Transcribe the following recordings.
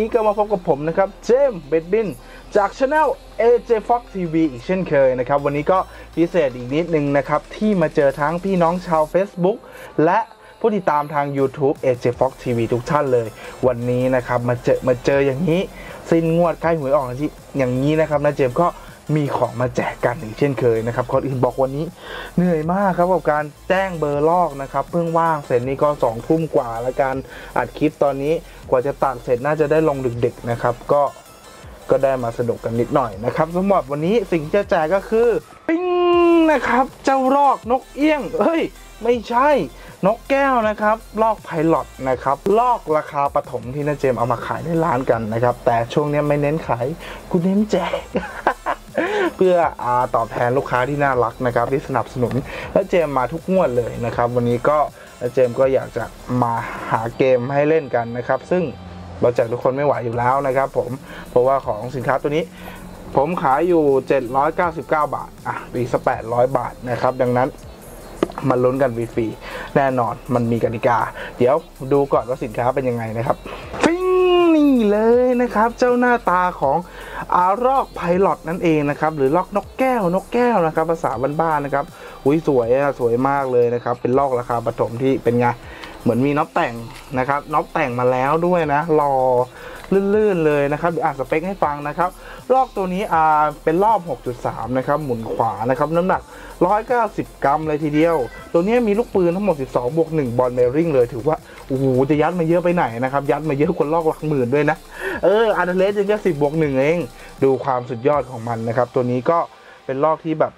นี้ก็มาพบกับผมนะครับ เจมส์เบดบิน จากช anel AJ Fox TV อีกเช่นเคยนะครับ วันนี้ก็พิเศษอีกนิดนึงนะครับ ที่มาเจอทั้งพี่น้องชาว Facebook และผู้ติดตามทาง YouTube AJ Fox TV ทุกท่านเลย วันนี้นะครับ มาเจอมาเจออย่างนี้ สิ้นงวดใกล้หวยออกที่อย่างนี้นะครับนะเจมส์ก็ มีของมาแจกกันอีกเช่นเคยนะครับก่อนอื่นบอกวันนี้เหนื่อยมากครับกับการแจ้งเบอร์ลอกนะครับ เพิ่งว่างเสร็จนี่ก็สองทุ่มกว่าแล้วการอัดคลิปตอนนี้กว่าจะตัดเสร็จน่าจะได้ลงดึกๆนะครับ ก็ก็ได้มาสนุกกันนิดหน่อยนะครับสำหรับวันนี้สิ่งที่จะแจกก็คือปิ้งนะครับ เจ้ารอกนกเอี้ยงเฮ้ยไม่ใช่นกแก้วนะครับ ลอกไพลอตนะครับ ลอกราคาปฐมที่นาเจมเอามาขายในร้านกันนะครับ แต่ช่วงนี้ไม่เน้นขายกูเน้นแจก เพื่ออตอบแทนลูกค้าที่น่ารักนะครับที่สนับสนุนและเจมมาทุกงวดเลยนะครับ วันนี้ก็เจมก็อยากจะมาหาเกมให้เล่นกันนะครับ ซึ่งเราแจกทุกคนไม่ไหวอยู่แล้วนะครับ ผมเพราะว่าของสินค้าตัวนี้ผมขายอยู่ 799 บาท อะปีสัก800 บาทนะครับ ดังนั้นมาลุ้นกันฟรีๆแน่นอนมันมีกติกา เดี๋ยวดูก่อนว่าสินค้าเป็นยังไงนะครับ เลยนะครับ เจ้าหน้าตาของอารอกไพลอตนั่นเองนะครับหรือลอกนกแก้วนกแก้วนะครับ ภาษาบ้านๆนะครับอุ้ยสวยอะสวยมากเลยนะครับ เป็นลอกราคาปฐมที่เป็นไงเหมือนมีน็อปแต่งนะครับน็อปแต่งมาแล้วด้วยนะรอ ลื่นๆเลยนะครับเดี๋ยวอ่านสเปคให้ฟังนะครับลอกตัวนี้อ่าเป็นรอบ 6.3 นะครับ หมุนขวานะครับ น้ำหนัก 190 กรัมเลยทีเดียว ตัวนี้มีลูกปืนทั้งหมด 12 บวก 1 บอลเบลริงเลย ถือว่า โอ้โห จะยัดมาเยอะไปไหนนะครับ ยัดมาเยอะกว่าลอกหลักหมื่นด้วยนะ เอออาร์เดเลสยังแค่10 บวก 1 เอง ดูความสุดยอดของมันนะครับ ตัวนี้ก็เป็นลอกที่แบบ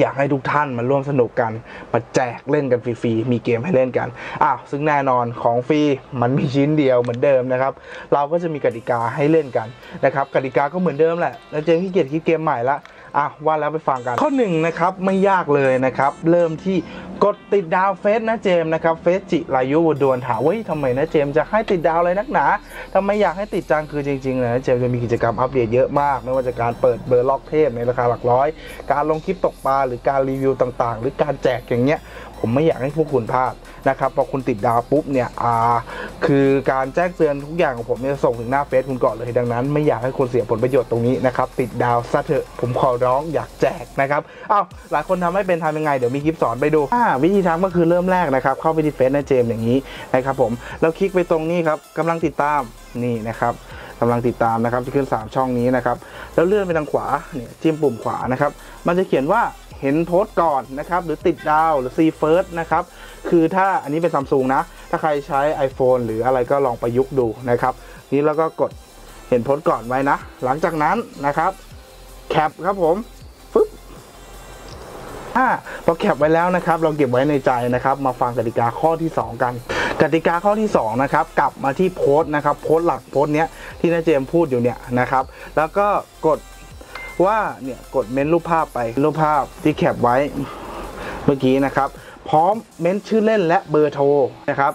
อยากให้ทุกท่านมาร่วมสนุกกันมาแจกเล่นกันฟรีๆ มีเกมให้เล่นกัน อ้าวซึ่งแน่นอนของฟรีมันมีชิ้นเดียวเหมือนเดิมนะครับ เราก็จะมีกติกาให้เล่นกันนะครับ กติกาก็เหมือนเดิมแหละแล้วเจงขี้เกียจคิดเกมใหม่ละ อะว่าแล้วไปฟังกัน ข้อหนึ่งนะครับไม่ยากเลยนะครับ เริ่มที่กดติดดาวเฟซนะเจมส์นะครับเฟซจิรายุวดวนถามว่าทำไมนะเจมส์จะให้ติดดาวเลยนักหนาทำไมอยากให้ติดจังคือจริงๆนะเจมส์จะมีกิจกรรมอัปเดตเยอะมาก ไม่ว่าจะการเปิดเบอร์ล็อกเทพในราคาหลักร้อย การลงคลิปตกปลาหรือการรีวิวต่างๆ หรือการแจกอย่างเงี้ย ผมไม่อยากให้พวกคุณพลาดนะครับพอคุณติดดาวปุ๊บเนี่ยอ่าคือการแจ้งเตือนทุกอย่างของผมเนี่ยจะส่งถึงหน้าเฟซคุณก่อนเลยดังนั้น ไม่อยากให้คุณเสียผลประโยชน์ตรงนี้นะครับติดดาวซะเถอะผมขอร้องอยากแจกนะครับอ้าวหลายคนทำไม่เป็นทำยังไงเดี๋ยวมีคลิปสอนไปดูวิธีทำก็คือเริ่มแรกนะครับเข้าไปที่เฟซนะเจมอย่างนี้นะครับผมแล้วคลิกไปตรงนี้ครับกำลังติดตามนี่นะครับกำลังติดตามนะครับที่ขึ้น 3 ช่องนี้นะครับ แล้วเลื่อนไปทางขวาเนี่ยจิ้มปุ่มขวานะครับ มันจะเขียนว่า เห็นโพสต์ก่อนนะครับหรือติดดาวหรือ See First นะครับคือถ้าอันนี้เป็นซัมซุงนะ ถ้าใครใช้ iPhone หรืออะไรก็ลองประยุกต์ดูนะครับนี่แล้วก็กดเห็นโพสต์ก่อนไว้นะ หลังจากนั้นนะครับแคปครับผมฟึ๊บอ่าพอแคปไว้แล้วนะครับ เราเก็บไว้ในใจนะครับ มาฟังกติกาข้อที่ 2 กันกติกาข้อที่2นะครับกลับมาที่โพสต์นะครับโพสต์หลักโพสต์เนี้ยที่นาเจมส์พูดอยู่เนี่ยนะครับ แล้วก็กด ว่าเนี่ยกดเม้นรูปภาพไปรูปภาพที่แคปไว้เมื่อกี้นะครับ พร้อมเม้นชื่อเล่นและเบอร์โทรนะครับ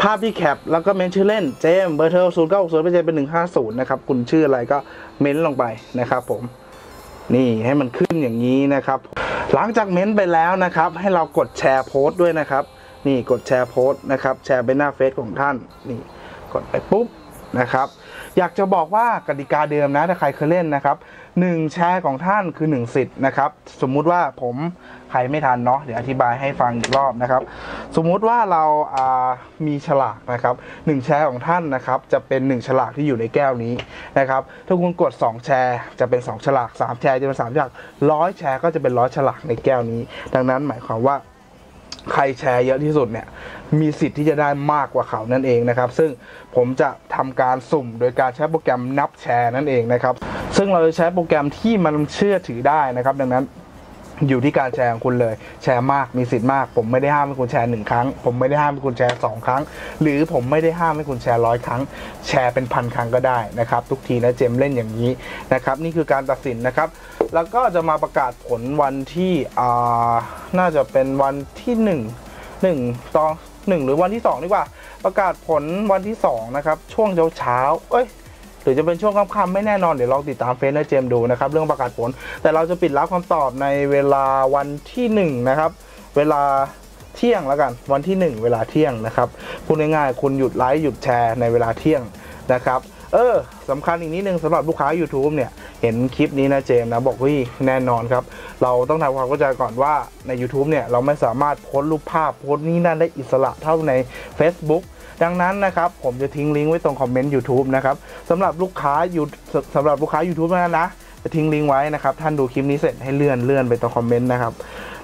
ภาพที่แคปแล้วก็เม้นชื่อเล่นเจมเบอร์โทรศูนย์เก้าศูนย์เป็นเจมเป็นหนึ่งห้าศูนย์นะครับคุณชื่ออะไรก็เม้นลงไปนะครับผมนี่ให้มันขึ้นอย่างนี้นะครับ หลังจากเม้นไปแล้วนะครับ ให้เรากดแชร์โพสต์ด้วยนะครับ นี่กดแชร์โพสต์นะครับ แชร์ไปหน้าเฟซของท่านนี่กดไปปุ๊บนะครับ อยากจะบอกว่ากติกาเดิมนะถ้าใครเคยเล่นนะครับหนึ่งแชร์ของท่านคือหนึ่งสิทธิ์นะครับ สมมุติว่าผมใครไม่ทันเนาะเดี๋ยวอธิบายให้ฟังอีกรอบนะครับ สมมุติว่าเราอ่ามีฉลากนะครับหนึ่งแชร์ของท่านนะครับ จะเป็นหนึ่งฉลากที่อยู่ในแก้วนี้นะครับ ถ้าคุณกด 2 แชร์จะเป็น 2 ฉลาก 3 แชร์จะเป็น3ฉลากร้อยแชร์ก็จะเป็นร้อยฉลากในแก้วนี้ ดังนั้นหมายความว่า ใครแชร์เยอะที่สุดเนี่ยมีสิทธิ์ที่จะได้มากกว่าเขานั่นเองนะครับ ซึ่งผมจะทำการสุ่มโดยการใช้โปรแกรมนับแชร์นั่นเองนะครับ ซึ่งเราจะใช้โปรแกรมที่มันเชื่อถือได้นะครับ ดังนั้น อยู่ที่การแชร์ของคุณเลย แชร์มากมีสิทธิ์มาก ผมไม่ได้ห้ามให้คุณแชร์หนึ่งครั้ง ผมไม่ได้ห้ามให้คุณแชร์สองครั้ง หรือผมไม่ได้ห้ามให้คุณแชร์ร้อยครั้ง แชร์เป็นพันครั้งก็ได้นะครับทุกทีนะเจมเล่นอย่างนี้นะครับนี่คือการตัดสินนะครับ แล้วก็จะมาประกาศผลวันที่อ่าน่าจะเป็นวันที่หนึ่งหนึ่งตอนหนึ่งหรือวันที่สองดีกว่า ประกาศผลวันที่สองนะครับช่วงเช้าเช้าเอ้ย หรือจะเป็นช่วงค่ำๆไม่แน่นอนเดี๋ยวลองติดตามเฟซและเจมดูนะครับเรื่องประกาศผล แต่เราจะปิดรับคำตอบในเวลาวันที่หนึ่งนะครับเวลาเที่ยงแล้วกันวันที่หนึ่งเวลาเที่ยงนะครับพูดง่ายๆคุณหยุดไลฟ์หยุดแชร์ในเวลาเที่ยงนะครับเออสำคัญอีกนิดนึงสำหรับลูกค้า YouTube เนี่ย เห็นคลิปนี้นะเจมนะ บอกเฮ้ยแน่นอนครับ เราต้องทำความเข้าใจก่อนว่าใน YouTube เนี่ย เราไม่สามารถโพสต์รูปภาพโพสต์นี่นั่นได้อิสระเท่าใน Facebook ดังนั้นนะครับผมจะทิ้งลิงก์ไว้ตรงคอมเมนต์ YouTube นะครับสำหรับลูกค้าอยู่สำหรับลูกค้า YouTube นะนะจะทิ้งลิงก์ไว้นะครับท่านดูคลิปนี้เสร็จให้เลื่อนเลื่อนไปตรงคอมเมนต์นะครับ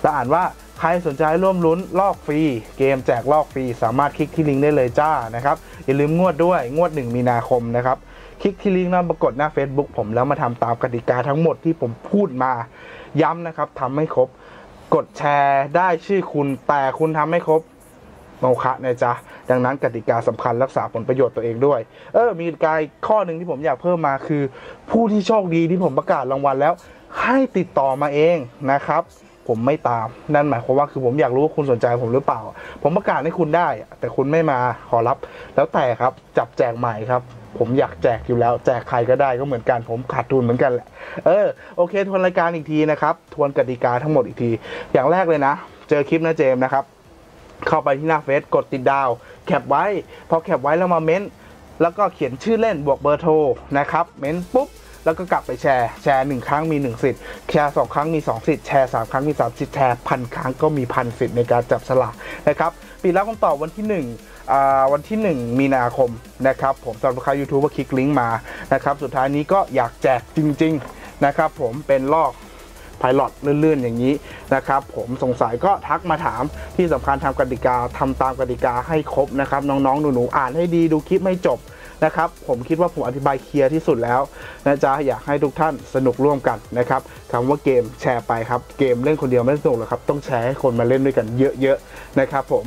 แล้วอ่านว่าใครสนใจร่วมลุ้นลอกฟรี เกมแจกลอกฟรี สามารถคลิกที่ลิงก์ได้เลยจ้านะครับอย่าลืมงวดด้วยงวด 1 มีนาคมนะครับคลิกที่ลิงก์นั้นปรากฏหน้า Facebook ผมแล้วมาทำตามกติกาทั้งหมดที่ผมพูดมาย้ำนะครับทำให้ครบ กดแชร์ได้ชื่อคุณแต่คุณทำไม่ครบ โมฆะนะจ๊ะ ดังนั้นกติกาสำคัญรักษาผลประโยชน์ตัวเองด้วย เออ มีกาอีกข้อหนึ่งที่ผมอยากเพิ่มมาคือ ผู้ที่โชคดีที่ผมประกาศรางวัลแล้ว ให้ติดต่อมาเองนะครับ ผมไม่ตามนั่นหมายความว่าคือผมอยากรู้ว่าคุณสนใจผมหรือเปล่า ผมประกาศให้คุณได้ แต่คุณไม่มาขอรับ แล้วแต่ครับจับแจกใหม่ครับผมอยากแจกอยู่แล้ว แจกใครก็ได้ก็เหมือนกันผมขาดทุนเหมือนกันแหละ เออโอเค ทวนรายการอีกทีนะครับ ทวนกติกาทั้งหมดอีกที อย่างแรกเลยนะ เจอคลิปนะเจมส์นะครับ เข้าไปที่หน้าเฟซกดติดดาว แคปไว้ พอแคปไว้แล้วมาเม้น แล้วก็เขียนชื่อเล่นบวกเบอร์โทรนะครับ เม้นปุ๊บ แล้วก็กลับไปแชร์ แชร์หนึ่งครั้งมีหนึ่งสิทธิ์ แชร์สองครั้งมีสองสิทธิ์ แชร์สามครั้งมีสามสิทธิ์ แชร์พันครั้งก็มีพันสิทธิ์ในการจับสลากนะครับ ปีแล้วคำตอบวันที่หนึ่งอ่าวันที่ 1 มีนาคมนะครับผมสำหรับลูกค้า YouTube ก็คลิกลิงก์มานะครับสุดท้ายนี้ก็อยากแจกจริง ๆ นะครับผมเป็นลอก พายลอตลื่นๆ อย่างนี้นะครับ ผมสงสัยก็ทักมาถามที่สำคัญทำกติกาทำตามกติกาให้ครบนะครับ น้องๆ หนูๆ อ่านให้ดีดูคลิปไม่จบนะครับผมคิดว่าผมอธิบายเคลียร์ที่สุดแล้วนะจ๊ะอยากให้ทุกท่านสนุกร่วมกันนะครับคำว่าเกมแชร์ไปครับ เกมเล่นคนเดียวไม่สนุกหรอกครับ ต้องแชร์ให้คนมาเล่นด้วยกันเยอะๆนะครับผม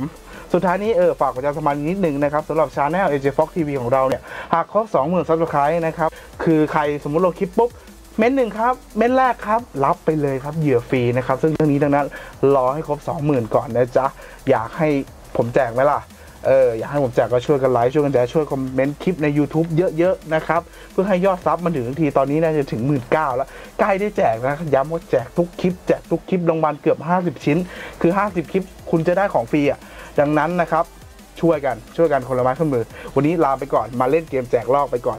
สุดท้ายนี้เออฝากประชาสัมพันธ์นิดนึงนะครับสำหรับชาแนล AJ Fox TV ของเราเนี่ย หากครบ 20,000ซับสไครต์นะครับ คือใครสมมุติเราคลิปปุ๊บ เม้นหนึ่งครับ เม้นแรกครับ รับไปเลยครับเหยื่อฟรีนะครับ ซึ่งเรื่องนี้ดังนั้นรอให้ครบ 20,000 ก่อนนะจ๊ะ อยากให้ผมแจกไหมล่ะเอออยากให้ผมแจกก็ช่วยกันไลค์ช่วยกันแชร์ช่วยคอมเมนต์คลิปใน YouTube เยอะๆนะครับ เพื่อให้ยอดซับมันถึงทีตอนนี้น่าจะถึง 1 9ื่นแล้ว ใกล้ได้แจกนะย้ำว่าแจกทุกคลิปแจกทุกคลิปรางวัลเกือบ 50 ชิ้น คือ 50 คลิปคุณจะได้ของฟรีอะดังนั้นนะครับช่วยกันช่วยกันคนละไม้คนละมือ วันนี้ลาไปก่อนมาเล่นเกมแจกลอกไปก่อน